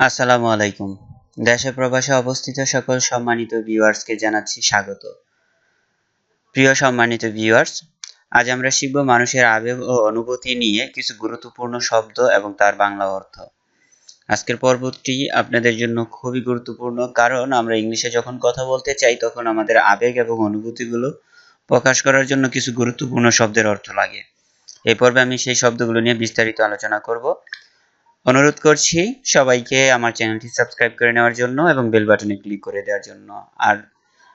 আসসালামু আলাইকুম। দেশে প্রবাসে অবস্থিত সকল সম্মানিত ভিউয়ার্সকে জানাচ্ছি স্বাগত। প্রিয় সম্মানিত ভিউয়ার্স, আজ আমরা শিখব মানুষের আবেগ ও অনুভূতি নিয়ে কিছু গুরুত্বপূর্ণ শব্দ এবং তার বাংলা অর্থ। আজকের পর্বটি আপনাদের জন্য খুবই গুরুত্বপূর্ণ, কারণ আমরা ইংলিশে যখন কথা বলতে চাই, তখন আমাদের আবেগ এবং অনুভূতিগুলো প্রকাশ করার জন্য কিছু গুরুত্বপূর্ণ শব্দের অর্থ লাগে। এই পর্বে আমি সেই শব্দগুলো নিয়ে বিস্তারিত আলোচনা করব। অনুরোধ করছি সবাইকে আমার চ্যানেলটি সাবস্ক্রাইব করে নেওয়ার জন্য এবং বেল বাটনে ক্লিক করে দেওয়ার জন্য। আর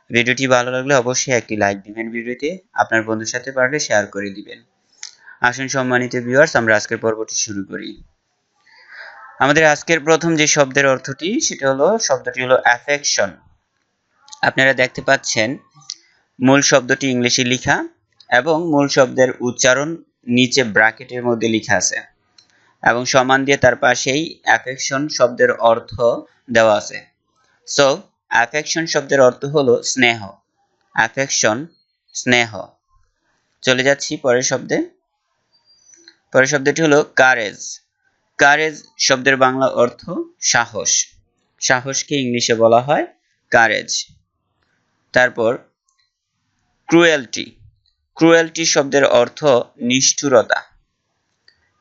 ভিডিওটি ভালো লাগলে অবশ্যই একটি লাইক দিবেন ভিডিওতে, আপনার বন্ধুর সাথে পারলে শেয়ার করে দিবেন। আসুন সম্মানিত ভিউয়ার্স আমরা আজকের পর্বটি শুরু করি। আমাদের আজকের প্রথম যে শব্দের অর্থটি, সেটা হলো, শব্দটি হলো অ্যাফেকশন আপনারা দেখতে পাচ্ছেন, মূল শব্দটি ইংলিশে লেখা এবং মূল শব্দের উচ্চারণ নিচে ব্র্যাকেটের মধ্যে লেখা আছে। এবং সমান দিয়ে তার পাশেই অ্যাফেকশন শব্দের অর্থ দেওয়া আছে। সো অ্যাফেকশন শব্দের অর্থ হলো স্নেহ। অ্যাফেকশন স্নেহ। চলে যাচ্ছি পরের শব্দে। পরের শব্দটি হলো কারেজ কারেজ শব্দের বাংলা অর্থ সাহস। সাহসকে ইংলিশে বলা হয় কারেজ তারপর ক্রুয়েলটি ক্রুয়েলটি শব্দের অর্থ নিষ্ঠুরতা।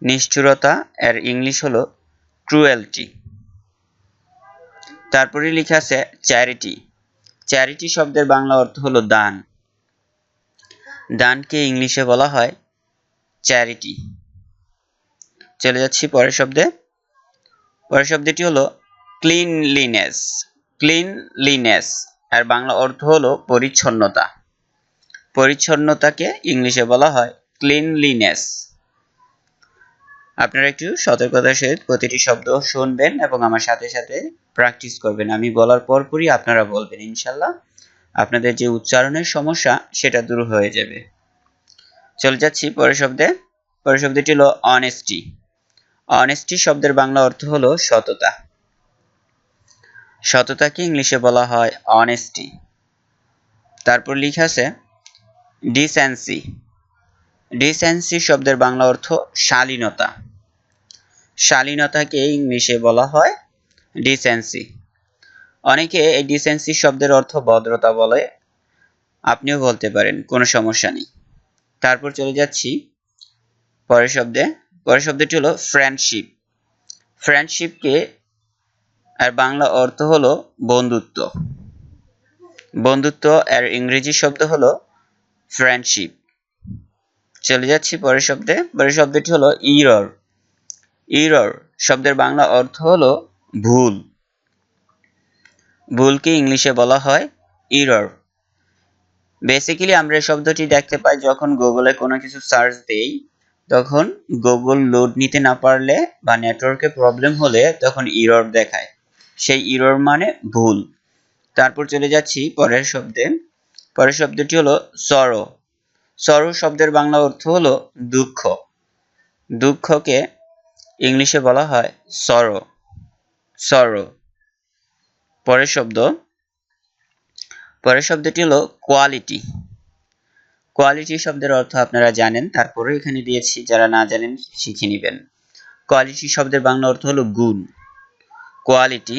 নিষ্ঠুরতা, এর ইংলিশ হলো ক্রুয়েলটি তারপরে লেখা আছে চ্যারিটি চ্যারিটি শব্দের বাংলা অর্থ হলো দান। দানকে ইংলিশে বলা হয় চ্যারিটি চলে যাচ্ছি পরের শব্দে। পরের শব্দটি হলো ক্লিনলিনেস ক্লিনলিনেস আর বাংলা অর্থ হলো পরিচ্ছন্নতা। পরিচ্ছন্নতাকে ইংলিশে বলা হয় ক্লিনলিনেস আপনারা একটু সতর্কতার সহিত প্রতিটি শব্দ শুনবেন এবং আমার সাথে সাথে প্র্যাকটিস করবেন। আমি বলার পরপরই আপনারা বলবেন, ইনশাল্লাহ। আপনাদের যে উচ্চারণের সমস্যা, সেটা দূর হয়ে যাবে। চলে যাচ্ছি পরের শব্দে। পরের শব্দটি হলো অনেস্টি অনেস্টি শব্দের বাংলা অর্থ হলো সততা। সততাকে ইংলিশে বলা হয় অনেস্টি তারপর লিখা আছে ডিসেন্সি ডিসেন্সি শব্দের বাংলা অর্থ শালীনতা। শালীনতাকে ইংলিশে বলা হয় ডিসেন্সি অনেকে এই ডিসেন্সি শব্দের অর্থ ভদ্রতা বলে, আপনিও বলতে পারেন, কোনো সমস্যা নেই। তারপর চলে যাচ্ছি পরের শব্দে। পরের শব্দটি হলো ফ্রেন্ডশিপ ফ্রেন্ডশিপকে আর বাংলা অর্থ হলো বন্ধুত্ব। বন্ধুত্ব এর ইংরেজি শব্দ হলো ফ্রেন্ডশিপ চলে যাচ্ছি পরের শব্দে। পরের শব্দটি হলো ইরর ইরর শব্দের বাংলা অর্থ হলো ভুল। ভুলকে ইংলিশে বলা হয় ইরর বেসিক্যালি আমরা এই শব্দটি দেখতে পাই যখন গুগলে কোনো কিছু সার্চ দেই, তখন গুগল লোড নিতে না পারলে বা নেটওয়ার্কে প্রবলেম হলে তখন ইরর দেখায়। সেই ইরর মানে ভুল। তারপর চলে যাচ্ছি পরের শব্দে। পরের শব্দটি হলো সরো সরো শব্দের বাংলা অর্থ হলো দুঃখ। দুঃখকে ইংলিশে বলা হয় সরো সরো। পরের শব্দ, পরের শব্দটি হলো কোয়ালিটি কোয়ালিটি শব্দের অর্থ আপনারা জানেন, তারপরে এখানে দিয়েছি, যারা না জানেন শিখে নেবেন। কোয়ালিটি শব্দের বাংলা অর্থ হলো গুণ। কোয়ালিটি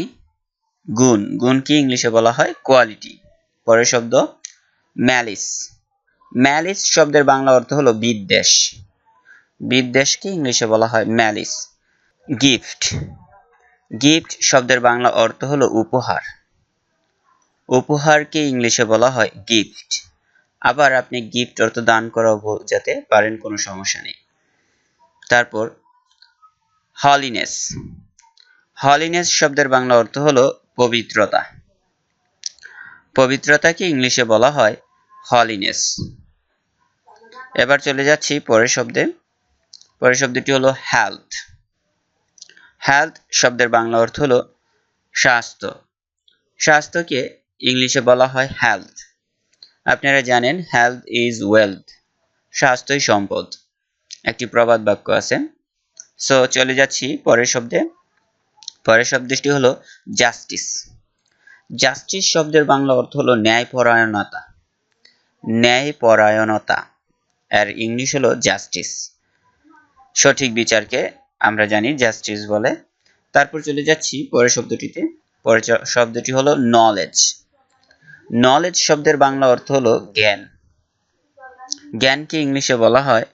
গুণ। গুণকে ইংলিশে বলা হয়? কোয়ালিটি পরের শব্দ ম্যালিস ম্যালিস শব্দের বাংলা অর্থ হলো বিদ্বেষ। বিদ্বেষকে ইংলিশে বলা হয় ম্যালিস গিফট গিফট শব্দের বাংলা অর্থ হলো উপহার। উপহারকে ইংলিশে বলা হয় গিফট আবার আপনি গিফট অর্থ দান করা বোঝাতে পারেন, কোনো সমস্যা নেই। তারপর হলিনেস হলিনেস শব্দের বাংলা অর্থ হলো পবিত্রতা। পবিত্রতাকে ইংলিশে বলা হয় হলিনেস এবার চলে যাচ্ছি পরের শব্দে। পরের শব্দটি হলো হেলথ হেলথ শব্দের বাংলা অর্থ হলো স্বাস্থ্য। স্বাস্থ্যকে ইংলিশে বলা হয় হেলথ আপনারা জানেন হেলথ ইজ ওয়েলথ স্বাস্থ্যই সম্পদ। একটি প্রবাদ বাক্য আছে। সো চলে যাচ্ছি পরের শব্দে। পরের শব্দটি হলো জাস্টিস জাস্টিস শব্দের বাংলা অর্থ হলো ন্যায়পরায়ণতা। ন্যায়পরায়ণতা। আর ইংলিশ হলো জাস্টিস সঠিক বিচারকে আমরা জানি জাস্টিস বলে। তারপর চলে যাচ্ছি পরের শব্দটিতে। পরের শব্দটি হলো নলেজ নলেজ শব্দের বাংলা অর্থ হলো জ্ঞান। জ্ঞানকে ইংলিশে বলা হয়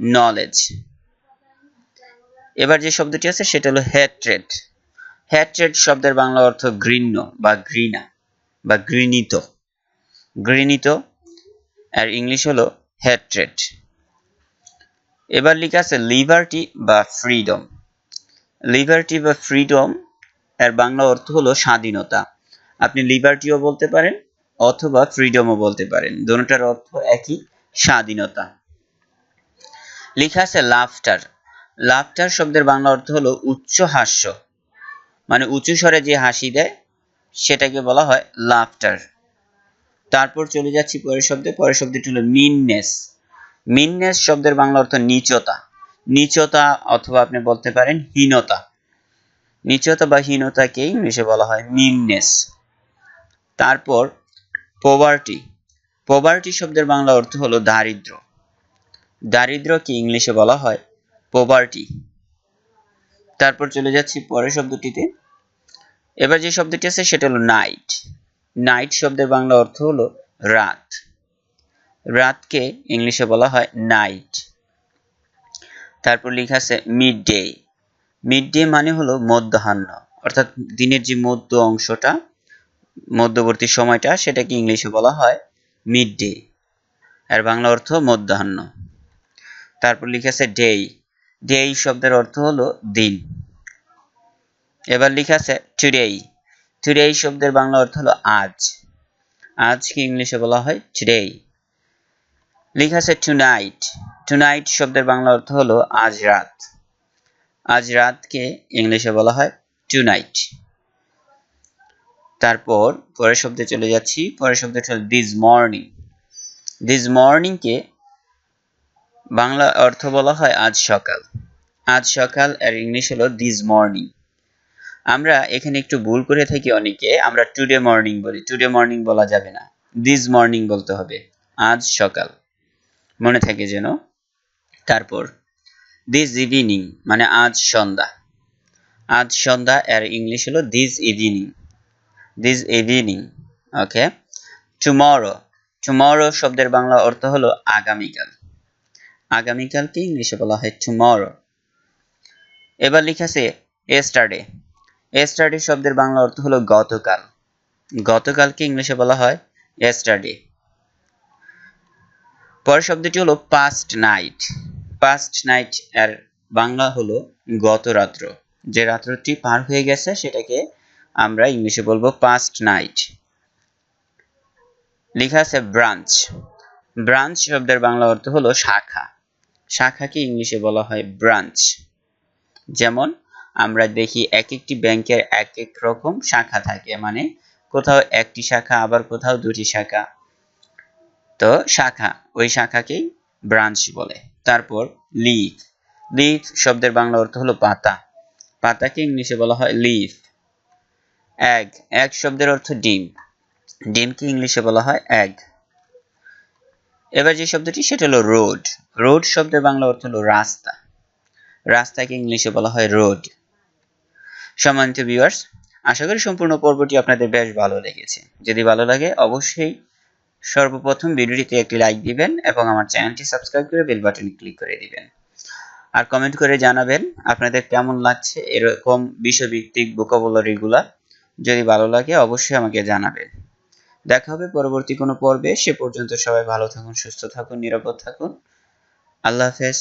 নলেজ এবার যে শব্দটি আছে সেটা হলো হ্যাট্রেড হ্যাট্রেড শব্দের বাংলা অর্থ ঘৃণ্য বা ঘৃণা বা ঘৃণিত। ঘৃণিত, আর ইংলিশ হলো হ্যাট্রেড এবার লেখা আছে লিবার্টি বা ফ্রিডম। লিবার্টি বা ফ্রিডম, এর বাংলা অর্থ হলো স্বাধীনতা। আপনি লিবার্টিও বলতে পারেন অথবা ফ্রিডমও বলতে পারেন। দুটোটার অর্থ একই, স্বাধীনতা। লেখা আছে লাফটার। লাফটার শব্দের বাংলা অর্থ হলো উচ্চ হাস্য। মানে উঁচু স্বরে যে হাসি দেয়, সেটাকে বলা হয় লাফটার। তারপর চলে যাচ্ছি পরের শব্দে। পরের শব্দটি হলো মিননেস মিননেস শব্দের বাংলা অর্থ নিচতা। নিচতা অথবা আপনি বলতে পারেন হীনতা। নিচতা বা হীনতাকে ইংলিশে বলা হয় মিননেস। তারপর পোভার্টি পোভার্টি শব্দের বাংলা অর্থ হলো দারিদ্র। দারিদ্রকে ইংলিশে বলা হয় পোভার্টি তারপর চলে যাচ্ছি পরের শব্দটিতে। এবার যে শব্দটি আছে সেটা হলো নাইট নাইট শব্দের বাংলা অর্থ হলো রাত। রাতকে ইংলিশে বলা হয় নাইট তারপর লেখা আছে মিড ডে মিড ডে মানে হলো মধ্যাহ্ন, অর্থাৎ দিনের যে মধ্য অংশটা, মধ্যবর্তী সময়টা, সেটাকে ইংলিশে বলা হয় মিড ডে এর বাংলা অর্থ মধ্যাহ্ন। তারপর লিখে আছে ডে ডে শব্দের অর্থ হলো দিন। এবার লিখে আছে টুডে টুডে শব্দের বাংলা অর্থ হলো আজ। আজকে ইংলিশে বলা হয় টুডে লেখা আছে টুনাইট টুনাইট শব্দের বাংলা অর্থ হলো আজ রাত। আজ রাতকে ইংলিশে বলা হয় টুনাইট তারপর পরের শব্দে চলে যাচ্ছি। পরের শব্দটি হলো দিস মর্নিং দিস মর্নিংকে বাংলা অর্থ বলা হয় আজ সকাল। আজ সকাল এর ইংলিশ হলো দিস মর্নিং আমরা এখানে একটু ভুল করে থাকি অনেকে। আমরা টুডে মর্নিং বলি। টুডে মর্নিং বলা যাবে না। দিস মর্নিং বলতে হবে। আজ সকাল। মনে থাকে যেন। তারপর দিস ইভিনিং মানে আজ সন্ধ্যা। আজ সন্ধ্যা, এর ইংলিশ হলো this evening this evening okay tomorrow tomorrow শব্দের বাংলা অর্থ হলো আগামীকাল। আগামীকালকে ইংলিশে বলা হয়? টুমরো এবার লিখাছে এস্টারডে এস্টারডে শব্দের বাংলা অর্থ হলো গতকাল। গতকালকে ইংলিশে বলা হয়? এস্টারডে পরের শব্দটি হলো পাস্ট নাইট পাস্ট নাইট এর বাংলা হলো গত রাত্র। যে রাত্রটি পার হয়ে গেছে সেটাকে আমরা ইংলিশে বলব পাস্ট নাইট লেখা আছে ব্রাঞ্চ ব্রাঞ্চ শব্দের বাংলা অর্থ হলো শাখা। শাখাকে ইংলিশে বলা হয় ব্রাঞ্চ যেমন আমরা দেখি এক একটি ব্যাংকের এক এক রকম শাখা থাকে। মানে কোথাও একটি শাখা, আবার কোথাও দুটি শাখা। তো শাখা, ওই শাখাকেই ব্রাঞ্চ বলে। তারপর লিফ লিফ শব্দের বাংলা অর্থ হলো পাতা। পাতাকে ইংলিশে বলা হয় লিফ এগ এগ শব্দের অর্থ ডিম। ডিমকে ইংলিশে বলা হয় এগ এবার যে শব্দটি, সেটা হলো রোড রোড শব্দের বাংলা অর্থ হলো রাস্তা। রাস্তাকে ইংলিশে বলা হয় রোড সম্মানিত ভিউয়ার্স আশা করি সম্পূর্ণ পর্বটি আপনাদের বেশ ভালো লেগেছে। যদি ভালো লাগে, অবশ্যই সর্বপ্রথম ভিডিওটিতে একটি লাইক দিবেন এবং আমার চ্যানেলটি সাবস্ক্রাইব করে বেল বাটনে ক্লিক করে দিবেন। আর কমেন্ট করে জানাবেন আপনাদের কেমন লাগছে এরকম বিষয়ভিত্তিক ভোকাবুলারিগুলা যদি ভালো লাগে অবশ্যই আমাকে জানাবেন। দেখা হবে পরবর্তী কোনো পর্বে। সে পর্যন্ত সবাই ভালো থাকুন, সুস্থ থাকুন, নিরাপদ থাকুন। আল্লাহ হাফেজ।